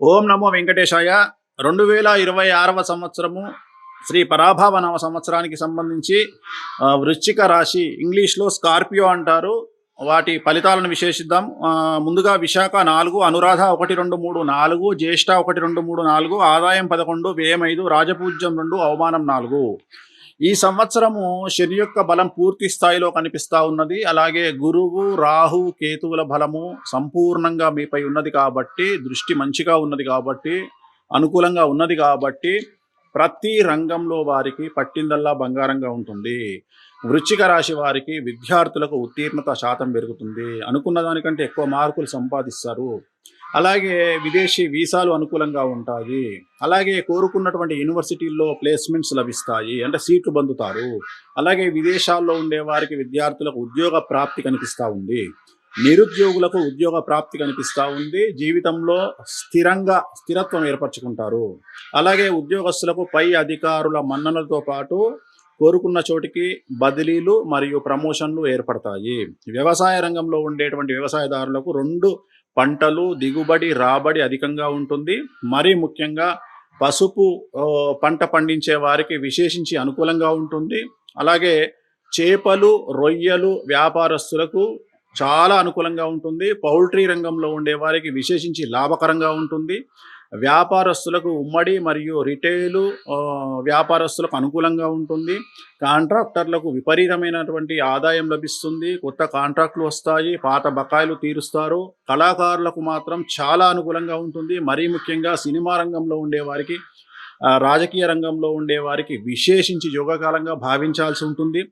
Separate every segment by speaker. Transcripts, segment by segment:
Speaker 1: ఓం నమో వెంకటేశాయ. రెండు వేల ఇరవై ఆరవ సంవత్సరము శ్రీ పరాభావ నవ సంవత్సరానికి సంబంధించి వృశ్చిక రాశి ఇంగ్లీష్లో స్కార్పియో అంటారు. వాటి ఫలితాలను విశేషిద్దాం. ముందుగా విశాఖ నాలుగు అనురాధ ఒకటి రెండు మూడు నాలుగు జ్యేష్ఠ ఒకటి రెండు మూడు నాలుగు ఆదాయం పదకొండు వ్యయం ఐదు రాజపూజ్యం రెండు అవమానం నాలుగు. ఈ సంవత్సరము శని యొక్క బలం పూర్తి స్థాయిలో కనిపిస్తా ఉన్నది. అలాగే గురువు రాహు కేతువుల బలము సంపూర్ణంగా మీపై ఉన్నది కాబట్టి దృష్టి మంచిగా ఉన్నది కాబట్టి అనుకూలంగా ఉన్నది కాబట్టి ప్రతి రంగంలో వారికి పట్టిందల్లా బంగారంగా ఉంటుంది. వృశ్చిక రాశి వారికి విద్యార్థులకు ఉత్తీర్ణత శాతం పెరుగుతుంది. అనుకున్న దానికంటే ఎక్కువ మార్కులు సంపాదిస్తారు. అలాగే విదేశీ వీసాలు అనుకూలంగా ఉంటాయి. అలాగే కోరుకున్నటువంటి యూనివర్సిటీల్లో ప్లేస్మెంట్స్ లభిస్తాయి. అంటే సీట్లు పొందుతారు. అలాగే విదేశాల్లో ఉండే వారికి విద్యార్థులకు ఉద్యోగ ప్రాప్తి కనిపిస్తూ ఉంది. నిరుద్యోగులకు ఉద్యోగ ప్రాప్తి కనిపిస్తూ ఉంది. జీవితంలో స్థిరంగా స్థిరత్వం ఏర్పరచుకుంటారు. అలాగే ఉద్యోగస్తులకు పై అధికారుల మన్ననలతో పాటు కోరుకున్న చోటికి బదిలీలు మరియు ప్రమోషన్లు ఏర్పడతాయి. వ్యవసాయ రంగంలో ఉండేటువంటి వ్యవసాయదారులకు రెండు పంటలు దిగుబడి రాబడి అధికంగా ఉంటుంది. మరీ ముఖ్యంగా పసుపు పంట పండించే వారికి విశేషించి అనుకూలంగా ఉంటుంది. అలాగే చేపలు రొయ్యలు వ్యాపారస్తులకు చాలా అనుకూలంగా ఉంటుంది. పౌల్ట్రీ రంగంలో ఉండే వారికి విశేషించి లాభకరంగా ఉంటుంది. వ్యాపారస్తులకు ఉమ్మడి మరియు రిటైలు వ్యాపారస్తులకు అనుకూలంగా ఉంటుంది. కాంట్రాక్టర్లకు విపరీతమైనటువంటి ఆదాయం లభిస్తుంది. కొత్త కాంట్రాక్టులు వస్తాయి పాత బకాయిలు తీరుస్తారు. కళాకారులకు మాత్రం చాలా అనుకూలంగా ఉంటుంది. మరీ ముఖ్యంగా సినిమా రంగంలో ఉండేవారికి రాజకీయ రంగంలో ఉండే వారికి విశేషించి యోగకాలంగా భావించాల్సి ఉంటుంది.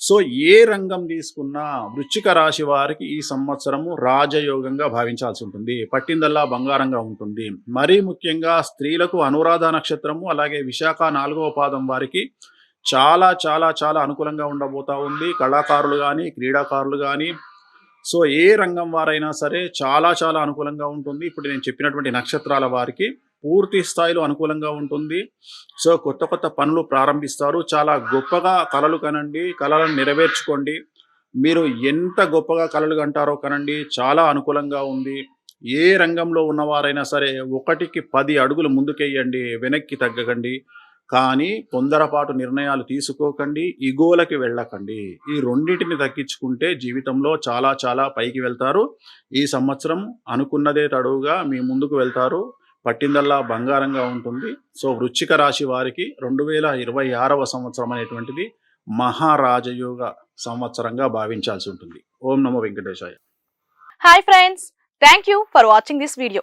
Speaker 1: సో ఏ రంగం తీసుకున్నా వృశ్చిక రాశి వారికి ఈ సంవత్సరము రాజయోగంగా భావించాల్సి ఉంటుంది. పట్టిందల్లా బంగారంగా ఉంటుంది. మరీ ముఖ్యంగా స్త్రీలకు అనురాధ నక్షత్రము అలాగే విశాఖ నాలుగవ పాదం వారికి చాలా చాలా చాలా అనుకూలంగా ఉండబోతా ఉంది. కళాకారులు కానీ క్రీడాకారులు కానీ సో ఏ రంగం వారైనా సరే చాలా చాలా అనుకూలంగా ఉంటుంది. ఇప్పుడు నేను చెప్పినటువంటి నక్షత్రాల వారికి పూర్తి స్థాయిలో అనుకూలంగా ఉంటుంది. సో కొత్త కొత్త పనులు ప్రారంభిస్తారు. చాలా గొప్పగా కళలు కనండి. కళలను నెరవేర్చుకోండి. మీరు ఎంత గొప్పగా కళలు కంటారో కనండి. చాలా అనుకూలంగా ఉంది. ఏ రంగంలో ఉన్నవారైనా సరే ఒకటికి పది అడుగులు ముందుకెయ్యండి. వెనక్కి తగ్గకండి. కానీ తొందరపాటు నిర్ణయాలు తీసుకోకండి. ఇగోలకి వెళ్ళకండి. ఈ రెండింటిని తగ్గించుకుంటే జీవితంలో చాలా చాలా పైకి వెళ్తారు. ఈ సంవత్సరం అనుకున్నదే తడువుగా మీ ముందుకు వెళ్తారు. పట్టిందల్లా బంగారంగా ఉంటుంది. సో వృశ్చిక రాశి వారికి రెండు వేల ఇరవై ఆరవ సంవత్సరం అనేటువంటిది మహారాజయోగ సంవత్సరంగా భావించాల్సి ఉంటుంది. ఓం నమో వెంకటేశాయ.
Speaker 2: Hi friends thank you for watching this video